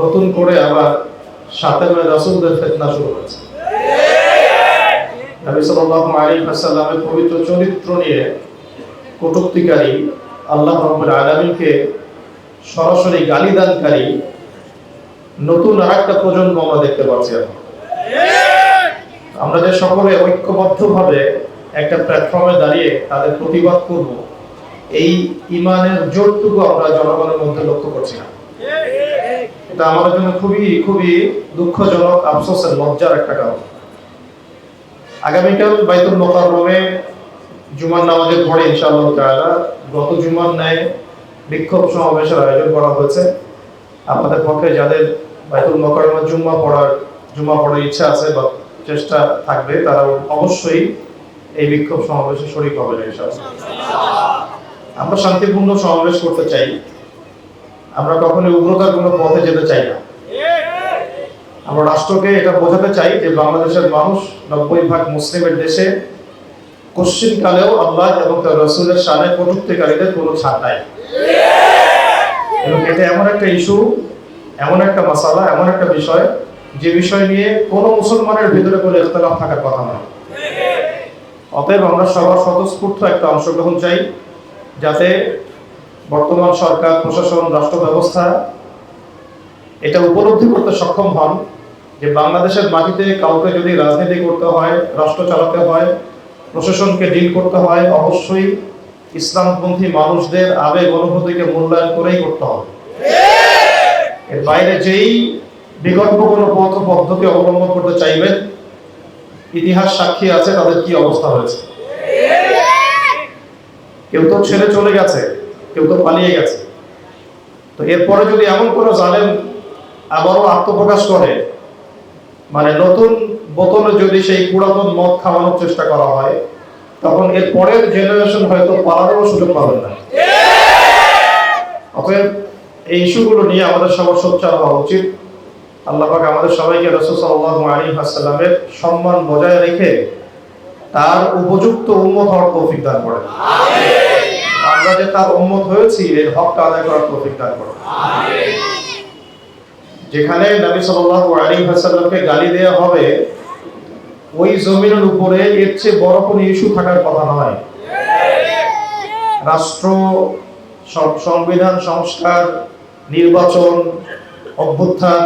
নতুন করে আবার সাতের রাসূলদের ফিতনা শুরু হয়েছে। নবী সাল্লাল্লাহু আলাইহি ওয়াসাল্লামের পবিত্র চরিত্র নিয়ে কটূক্তিকারী, আল্লাহ রাব্বুল আলামিনকে সরাসরি গালিদানকারী নতুন আরেকটা প্রজন্ম আমরা দেখতে পাচ্ছি এখন। আমরা যে সকলে ঐক্যবদ্ধভাবে একটা প্ল্যাটফর্মে দাঁড়িয়ে তাদের প্রতিবাদ করব, এই ইমানের জোরটুকু আমরা জনগণের মধ্যে লক্ষ্য করছি না। এটা আমাদের জন্য খুবই খুবই দুঃখজনক, আফসোসের লজ্জার একটা কারণ। আগামীকাল বাইতুল মোকাররমে জুমার নামাজের পরে ইনশাআল্লাহ তাআলা গত জুমার ন্যায় বিক্ষোভ সমাবেশের আয়োজন করা হয়েছে। আপনাদের পক্ষে যাদের বাইতুল মোকাররমে জুম্মা পড়ার জুম্মা পড়ার ইচ্ছা আছে বা চেষ্টা থাকবে, তারা অবশ্যই এই বিক্ষোভ সমাবেশে শরীক হবে ইনশাআল্লাহ। আমরা শান্তিপূর্ণ সমাবেশ করতে চাই। আমরা কখনোই উগ্রতার কোনো পথে যেতে চাই না। আমরা রাষ্ট্রকে এটা বোঝাতে চাই যে বাংলাদেশের মানুষ নব্বই ভাগ মুসলিমের দেশে কশ্চিন কালেও আল্লাহ এবং তার রসুলের সামনে কটুক্তিকারীদের কোনো ছাড় নাই। এবং এটা এমন একটা ইস্যু, এমন একটা মশালা এমন একটা বিষয়, যে বিষয় নিয়ে কোনো মুসলমানের ভিতরে কোনো ইখতলাফ থাকার কথা নয়। অতএব আমরা সবার স্বতঃস্ফূর্ত একটা অংশগ্রহণ চাই, যাতে বর্তমান সরকার, প্রশাসন রাষ্ট্র ব্যবস্থা এটা উপলব্ধি করতে সক্ষম হন যে বাংলাদেশের মাটিতে কাউকে যদি রাজনীতি করতে হয়, রাষ্ট্র চালাতে হয়, প্রশাসনকে ডিল করতে হয়, অবশ্যই ইসলামপন্থী মানুষদের আবেগ অনুভূতিকে মূল্যায়ন করেই করতে হবে। এর বাইরে যেই বিকল্প কোনো পথ পদ্ধতি অবলম্বন করতে চাইবেন, ইতিহাস সাক্ষী আছে তাদের কি অবস্থা হয়েছে। কেউ তো ছেড়ে চলে গেছে। কেউ তো পালিয়ে গেছে। তো এরপরে যদি এমন কোনো জালেম আবারও আত্মপ্রকাশ করে মানে নতুন বোতলে যদি সেই পুরাতন মদ খাওয়ানোর চেষ্টা করা হয়, তখন এর পরের জেনারেশন হয়তো পালানোর সুযোগ পাবেন না। অতএব এই ইস্যুগুলো নিয়ে আমাদের সবার সোচ্চার হওয়া উচিত। আল্লাহ পাক আমাদের সবাইকে রসুল সাল্লাল্লাহু আলাইহি ওয়াসাল্লামের সম্মান বজায় রেখে তার উপযুক্ত উম্মত হওয়ার তৌফিক দান করেন। আমরা যে তার উম্মত হয়েছি, এর হকটা আদায় করার তৌফিক দান করেন যেখানে নবী সাল্লাল্লাহু আলাইহি ওয়াসাল্লামকে গালি দেওয়া হবে, ওই জমিনের উপরে এর চেয়ে বড় কোনো ইস্যু থাকার কথা নয়। রাষ্ট্র সংবিধান, সংস্কার, নির্বাচন, অভ্যুত্থান,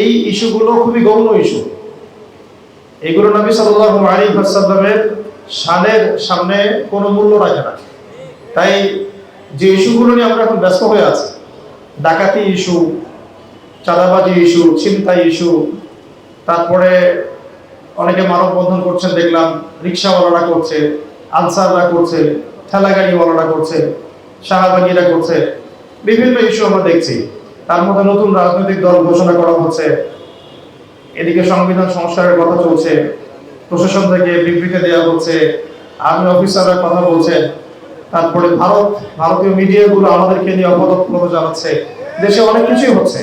এই ইস্যুগুলো খুবই গৌণ ইস্যু। এগুলো নবী সাল্লাল্লাহু আলাইহি ওয়াসাল্লামের শানের সামনে কোনো মূল্য রাখে না। তাই যে ইস্যুগুলো নিয়ে আমরা এখন ব্যস্ত হয়ে আছি, ডাকাতি ইস্যু, চাঁদাবাজি ইস্যু, ছিনতাই ইস্যু, তারপরে অনেকে মানববন্ধন করছেন, দেখলাম রিক্সাওয়ালারা করছে, আনসাররা করছে, ঠেলাগাড়িওয়ালারা করছে, শাহবাগিরা করছে, বিভিন্ন ইস্যু আমরা দেখছি। তার মধ্যে নতুন রাজনৈতিক দল ঘোষণা করা হচ্ছে, এদিকে সংবিধান সংস্কারের কথা চলছে, প্রশাসন থেকে বিবৃতি দেওয়া হচ্ছে, আর্মি অফিসাররা কথা বলছেন। তারপরে ভারত, ভারতীয় মিডিয়াগুলো আমাদেরকে নিয়ে অপতৎপরতা জানাচ্ছে। দেশে অনেক কিছুই হচ্ছে।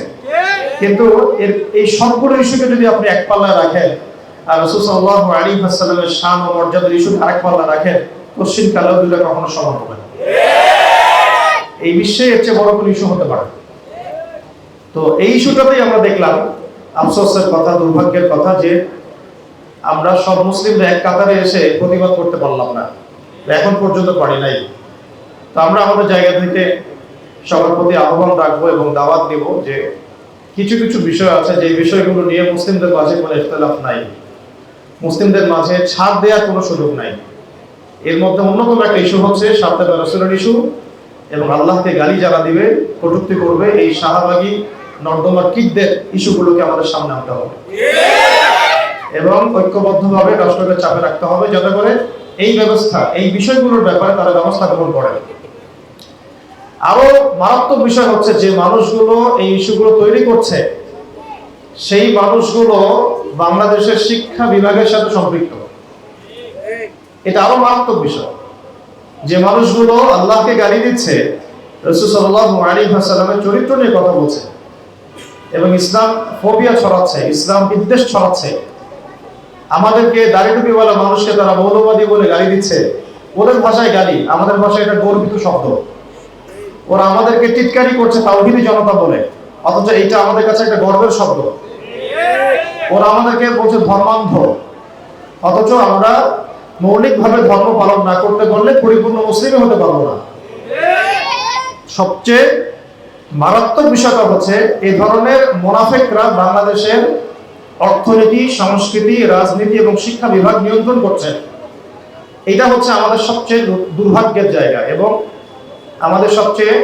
কিন্তু এর, এই সবগুলো ইস্যুকে যদি আপনি এক পাল্লায় রাখেন, আর রসুল সাল্লাহ আলী হাসালামের শান ও মর্যাদার ইস্যু আরেক পাল্লা রাখেন পশ্চিম কালেও দুটো কখনো সমান হবে না। এই বিশ্বে এর চেয়ে বড় কোনো ইস্যু হতে পারে তো এই ইস্যুটাতেই আমরা দেখলাম, আফসোসের কথা, দুর্ভাগ্যের কথা যে আমরা সব মুসলিমরা এক কাতারে এসে প্রতিবাদ করতে পারলাম না। এখন পর্যন্ত পারি নাই। তো আমরা আমাদের জায়গা থেকে সবার প্রতি আহ্বান রাখব এবং দাওয়াত দেব যে কিছু কিছু বিষয় আছে যে বিষয়গুলো নিয়ে মুসলিমদের মাঝে কোনো ইখতলাফ নাই, মুসলিমদের মাঝে ছাড় দেওয়ার কোনো সুযোগ নাই। এর মধ্যে অন্যতম একটা ইস্যু হচ্ছে সাপ্তাহ রসুলের ইস্যু এবং আল্লাহকে গালি যারা দিবে, কটুক্তি করবে, এই শাহবাগী, নর্দমা কিকদের ইস্যুগুলোকে আমাদের সামনে আনতে হবে। এবং ঐক্যবদ্ধভাবে রাষ্ট্রকে চাপে রাখতে হবে যাতে করে এই ব্যবস্থা, এই বিষয়গুলোর ব্যাপারে তারা ব্যবস্থা গ্রহণ করে। আরও মারাত্মক বিষয় হচ্ছে যে মানুষগুলো এই ইস্যুগুলো তৈরি করছে, সেই মানুষগুলো বাংলাদেশের শিক্ষা বিভাগের সাথে সম্পৃক্ত। এটা আরও মারাত্মক বিষয়। যে মানুষগুলো আল্লাহকে গালি দিচ্ছে ওয়াসাল্লামের চরিত্র নিয়ে কথা বলছে এবং ইসলাম ফোবিয়া ছড়াচ্ছে, ইসলাম বিদ্বেষ ছড়াচ্ছে। আমাদেরকে দাড়ি টুপিওয়ালা মানুষকে তারা মৌলবাদী বলে গালি দিচ্ছে। ওদের ভাষায় গালি, আমাদের ভাষায় এটা গর্বিত শব্দ। ওরা আমাদেরকে টিটকারি করছে, তাওহিদি জনতা বলে। অথচ এইটা আমাদের কাছে একটা গর্বের শব্দ। ওরা আমাদেরকে বলছে ধর্মান্ধ। অথচ আমরা মৌলিকভাবে ধর্ম পালন না করতে পারলে পরিপূর্ণ মুসলিম হতে পারব না। সবচেয়ে মারাত্মক বিষয়টা হচ্ছে এই ধরনের মোনাফেকরা বাংলাদেশের অর্থনীতি, সংস্কৃতি, রাজনীতি এবং শিক্ষা বিভাগ নিয়ন্ত্রণ করছে। এটা হচ্ছে আমাদের সবচেয়ে দুর্ভাগ্যের জায়গা এবং আমাদের সবচেয়ে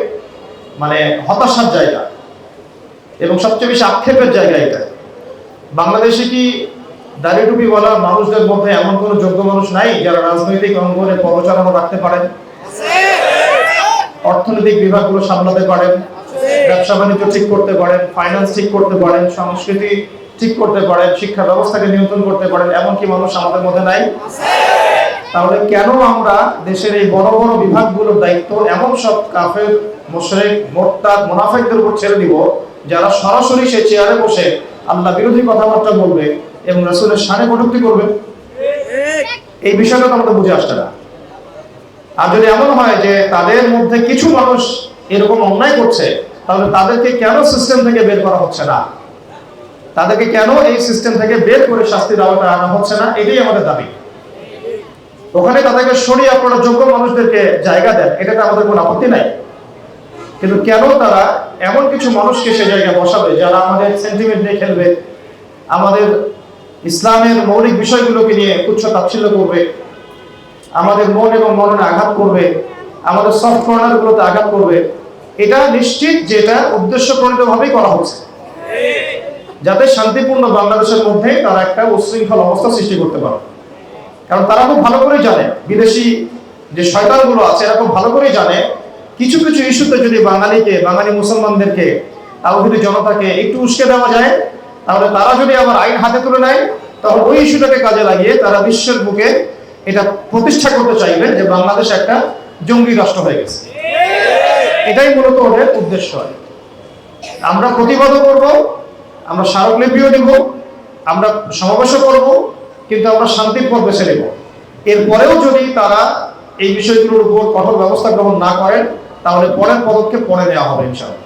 মানে হতাশার জায়গা এবং সবচেয়ে বেশি আক্ষেপের জায়গা এটা। বাংলাদেশে কি দাড়ি টুপি বলা মানুষদের মধ্যে এমন কোনো যোগ্য মানুষ নাই যারা রাজনৈতিক অঙ্গনে পদচারণা রাখতে পারেন? অর্থনৈতিক বিভাগগুলো সামলাতে পারেন? ব্যবসা বাণিজ্য ঠিক করতে পারেন? ফাইন্যান্স ঠিক করতে পারেন? সংস্কৃতি ঠিক করতে পারেন? শিক্ষা ব্যবস্থাকে নিয়ন্ত্রণ করতে পারেন? এমন কি মানুষ আমাদের মধ্যে নাই? তাহলে কেন আমরা দেশের এই বড় বড় বিভাগগুলোর দায়িত্ব এমন সব কাফের, মোশরেক, মোরতাদ, মুনাফিকদের উপর ছেড়ে দিব, যারা সরাসরি সে চেয়ারে বসে আল্লাহ বিরোধী কথাবার্তা বলবে এবং রাসূলের শানে কটূক্তি করবে? এই বিষয়টা তো আমাদের বুঝে আসছে না। আর যদি এমন হয় যে তাদের মধ্যে কিছু মানুষ এরকম অন্যায় করছে, তাহলে তাদেরকে কেন সিস্টেম থেকে বের করা হচ্ছে না? তাদেরকে কেন এই সিস্টেম থেকে বের করে শাস্তি আওতায় আনা হচ্ছে না? এটাই আমাদের দাবি। ওখানে তাদেরকে সরিয়ে আপনারা যোগ্য মানুষদেরকে জায়গা দেন, এটাতে আমাদের কোনো আপত্তি নাই। কিন্তু কেন তারা এমন কিছু মানুষকে সে জায়গায় বসাবে, যারা আমাদের সেন্টিমেন্ট নিয়ে খেলবে, আমাদের ইসলামের মৌলিক বিষয়গুলোকে নিয়ে তুচ্ছ তাচ্ছিল্য করবে, আমাদের মন এবং মননে আঘাত করবে, আমাদের সফট কর্নার গুলোতে আঘাত করবে, এটা নিশ্চিত যে এটা উদ্দেশ্য প্রণীতভাবেই করা হচ্ছে। যাতে শান্তিপূর্ণ বাংলাদেশের মধ্যে তারা একটা উচ্ছৃঙ্খল অবস্থা সৃষ্টি করতে পারে। কারণ তারা খুব ভালো করেই জানে। বিদেশি যে শয়তানগুলো আছে, এরা খুব ভালো করেই জানে। কিছু কিছু ইস্যুতে যদি বাঙালিকে, বাঙালি মুসলমানদেরকে তাওহিদি জনতাকে একটু উস্কে দেওয়া যায়, তাহলে তারা যদি আবার আইন হাতে তুলে নেয়, তখন ওই ইস্যুটাকে কাজে লাগিয়ে তারা বিশ্বের বুকে এটা প্রতিষ্ঠা করতে চাইবে যে বাংলাদেশ একটা জঙ্গি রাষ্ট্র হয়ে গেছে। এটাই মূলত ওদের উদ্দেশ্য। হয় আমরা প্রতিবাদও করব, আমরা স্মারকলিপিও দিব, আমরা সমাবেশও করব কিন্তু আমরা শান্তির পথ বেছে নেব। এরপরেও যদি তারা এই বিষয়গুলোর উপর কঠোর ব্যবস্থা গ্রহণ না করেন, তাহলে পরের পদক্ষেপ পরে নেওয়া হবে ইনশাআল্লাহ।